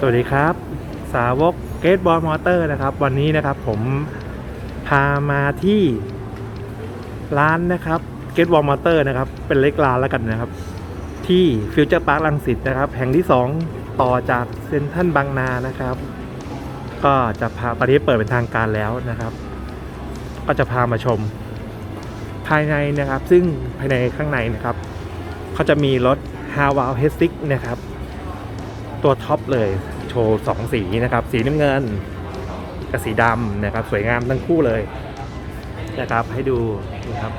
สวัสดีครับ สาวกเกตบอลมอเตอร์นะครับ วันนี้นะครับผมพามาที่ร้านนะครับเกตบอลมอเตอร์นะครับ เป็นเล็กร้านแล้วกันนะครับ ที่ฟิวเจอร์พาร์คลังสิตนะครับ แห่งที่ 2 ต่อจากเซ็นทรัลบางนานะครับ ก็จะพาตอนนี้เปิดเป็นทางการแล้วนะครับ ก็จะพามาชม ภายในนะครับ ซึ่งภายในข้างในนะครับเขาจะมีรถ h a w a l h e s t i c นะครับ ตัวท็อปเลยโชว์สองสีนะครับ สีน้ำเงินกับสีดำนะครับ สวยงามทั้งคู่เลยนะครับ ให้ดูนะครับ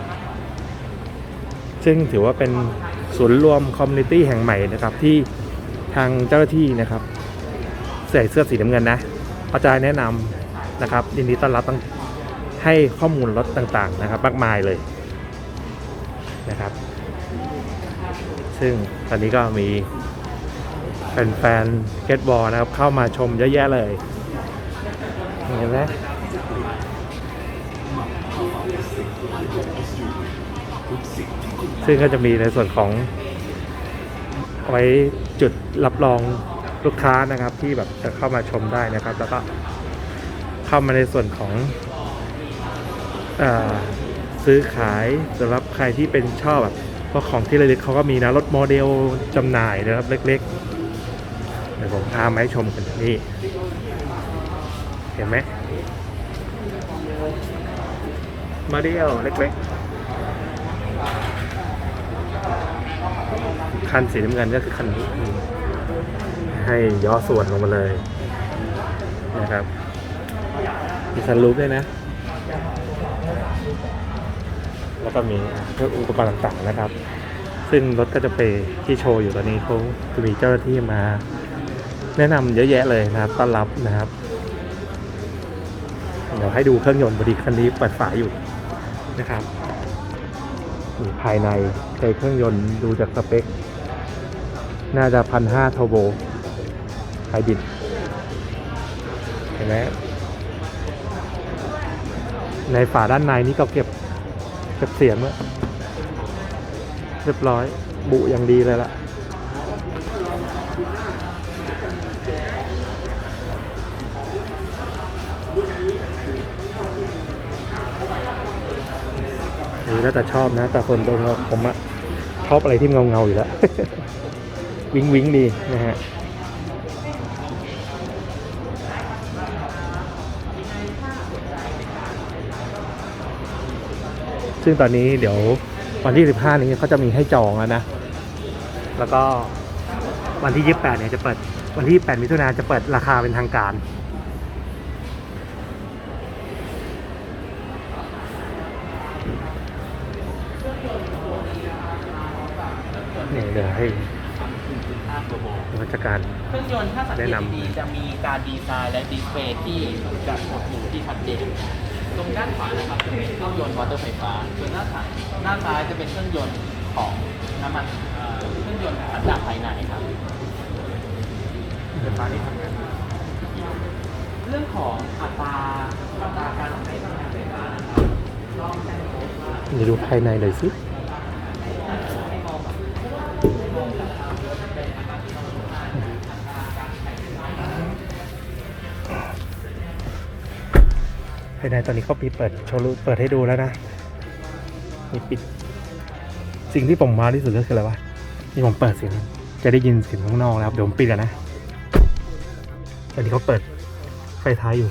ซึ่งถือว่าเป็นศูนย์รวมคอมมูนิตี้แห่งใหม่นะครับ ที่ทางเจ้าหน้าที่นะครับ ใส่เสื้อสีน้ำเงินนะเขาจะแนะนำนะครับยินดีต้อนรับตั้งให้ข้อมูลรถต่างๆนะครับ มากมายเลยนะครับ ซึ่งตอนนี้ก็มี แฟนๆเกตบอลนะครับ เข้ามาชมเยอะแยะเลยเห็นไหมซึ่งก็จะมีในส่วนของไว้จุดรับรองลูกค้านะครับที่แบบจะเข้ามาชมได้นะครับ แล้วก็เข้ามาในส่วนของอซื้อขายสำหรับใครที่เป็นชอบแบบพวกของที่ระลึกเขาก็มีนะรถโมเดลจำหน่ายนะครับเล็กๆ เดี๋ยวผมพามาให้ชมกันนี่เห็นไหมมาเดียวเล็กๆ คันสีน้ำเงินก็คือคันนี้ให้ย่อส่วนลงมาเลยนะครับมีซันรูปด้วยนะ แล้วก็มีเครื่องอุปกรณ์ต่างๆนะครับ ซึ่งรถก็จะไปที่โชว์อยู่ตอนนี้เขาจะมีเจ้าหน้าที่มา แนะนำเยอะแยะเลยนะครับต้อนรับนะครับ เดี๋ยวให้ดูเครื่องยนต์พอดีคันนี้เปิดฝาอยู่นะครับภายในในเครื่องยนต์ดูจากสเปค น่าจะพันห้าทโบไฮบริดเห็นไหมในฝาด้านในนี่ก็เก็บเก็บเสียงเรียบร้อย บุอย่างดีเลยล่ะ นี่แล้วแต่ชอบนะ แต่ส่วนตัวผมอะชอบอะไรที่เงาเงาอยู่แล้ว วิงวิงดีนะฮะซึ่งตอนนี้เดี๋ยววันที่ 15 นี้เขาจะมีให้จองแล้วนะ แล้วก็วันที่ 28 เนี่ยจะเปิดวันที่ 8 มิถุนายนจะเปิดราคาเป็นทางการ นี่เดี๋ยวให้ราชการเครื่องยนต์ถ้าสังเกแนะตนำดีๆจะมีการดีไซน์และดิสเพลย์ที่จะหดหมู่ที่ชัดเจนตรงด้านขวานะครับจะเป็นเครื่องยนต์มอเตอร์ไฟฟ้าส่วนหน้าซ้ายหน้าซ้ายจะเป็นเครื่องยนต์ของน้ำมันเอ่อเครื่องยนต์อัดจากภายในครับไฟฟ้านี่ทำงานเรื่องของอัตราอัตราการใช้พลังงานไฟฟ้านะครับลองแจ้งโค้ดว่าเดี๋ยวดูภายในหน่อยสิายในตอนนี้เขาปีเปิดโชว์รูเปิดให้ดูแล้วนะมีปิด สิ่งที่ผมมาที่สุดก็คืออะไรวะนี่ผมเปิดเสียงจะได้ยินเสียงข้างนอกนะครับเดี๋ยวผมปิดกันนะตอนนี้เขาเปิดไฟท้ายอยู่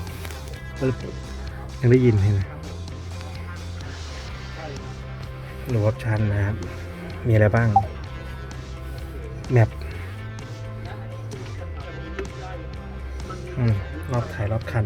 ยังได้ยินเห็นไหมหนูออปชันนะครับ มีอะไรบ้าง แมปอืมรอบขัน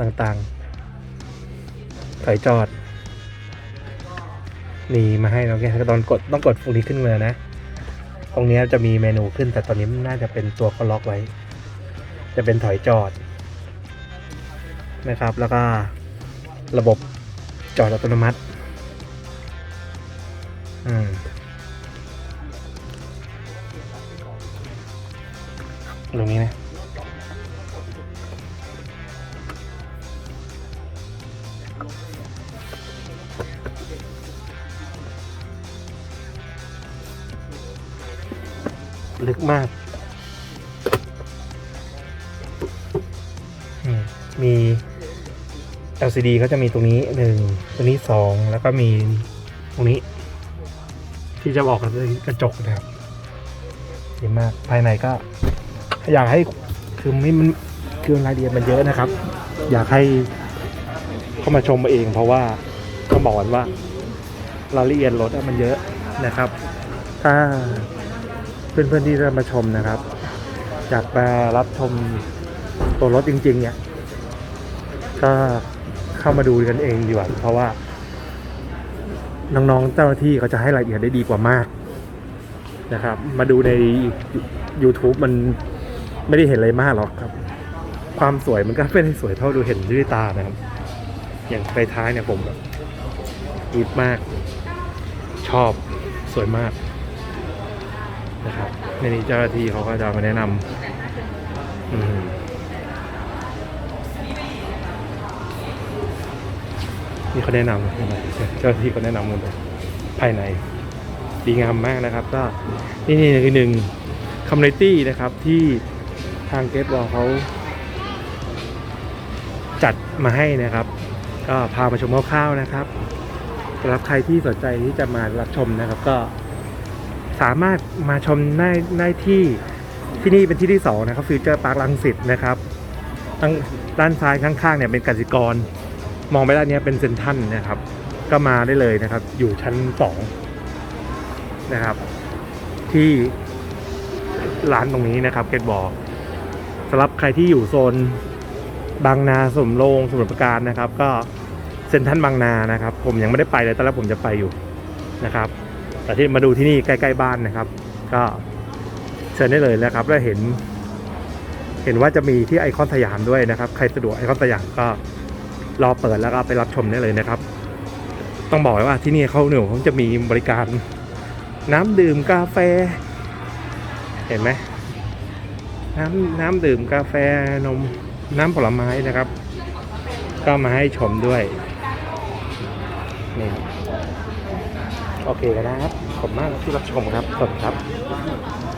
ต่างๆ ถอยจอด มีมาให้เราแค่ตอนกดต้องกดฟูนี้ขึ้นมานะ ตรงนี้จะมีเมนูขึ้น แต่ตอนนี้น่าจะเป็นตัวเขาล็อกไว้ จะเป็นถอยจอด นะครับ แล้วก็ระบบจอดอัตโนมัติ อืมตรงนี้นะ ลึกมาก มี LCD เขาจะมีตรงนี้หนึ่งตรงนี้สองแล้วก็มีตรงนี้ ที่จะบอกกับกระจกนะครับดีมากภายในก็อยากให้คือไม่มันคือรายละเอียดมันเยอะนะครับ อยากให้เข้ามาชมเอง เพราะว่าต้องบอกก่อนว่ารายละเอียดรถมันเยอะนะครับ ถ้า เพื่อนๆที่จะมาชมนะครับอยากมารับชมตัวรถจริง ๆ เนี่ย ก็เข้ามาดูกันเองดีกว่าเพราะว่า น้องๆเจ้าหน้าที่เขาจะให้รายละเอียดได้ดีกว่ามากนะครับ มาดูใน YouTube มันไม่ได้เห็นอะไรมากหรอกครับ ความสวยมันก็ไม่ได้สวยเท่าดูเห็นด้วยตานะครับ อย่างไฟท้ายเนี่ยผมแบบอิดมาก ชอบสวยมาก นะครับในนี้เจ้าหน้าที่เขาก็จะมาแนะนำอืมนี่เขาแนะนำเจ้าหน้าที่เขาแนะนำหมดเลยภายในดีงามมากนะครับ ก็นี่นี่คือหนึ่งคอมมูนิตี้นะครับที่ทางเกตบอลเขาจัดมาให้นะครับ ก็พามาชมคร่าวๆนะครับสำหรับใครที่สนใจที่จะมารับชมนะครับ ก็ สามารถมาชมได้ได้ที่ที่นี่เป็นที่ที่สองนะครับฟิวเจอร์พาร์คลังสิตนะครับตั้งด้านซ้ายข้างๆเนี่ยเป็นกสิกร มองไปด้านนี้เป็นเซนทันนะครับ ก็มาได้เลยนะครับ อยู่ชั้นสองนะครับ ที่ร้านตรงนี้นะครับเกตบอลสำหรับใครที่อยู่โซนบางนาสมโรงสมุทรปราการนะครับ ก็เซ็นทัลบางนานะครับ ผมยังไม่ได้ไปเลยตอนแรกผมจะไปอยู่นะครับ แต่ที่มาดูที่นี่ใกล้ๆบ้านนะครับ ก็เชิญได้เลยนะครับแล้วเห็น เห็นว่าจะมีที่ไอคอนสยามด้วยนะครับ ใครสะดวกไอคอนสยามก็รอเปิดแล้วก็ไปรับชมได้เลยนะครับ ต้องบอกว้ว่าที่นี่เขาหนูเขาจะมีบริการน้ำดื่มกาแฟ เห็นไหมน้ำน้ำดื่มกาแฟนมน้ำผลไม้นะครับ ก็มาให้ชมด้วยนี่ โอเคกันนะครับ ขอบมากที่รับชมครับ สวัสดีครับ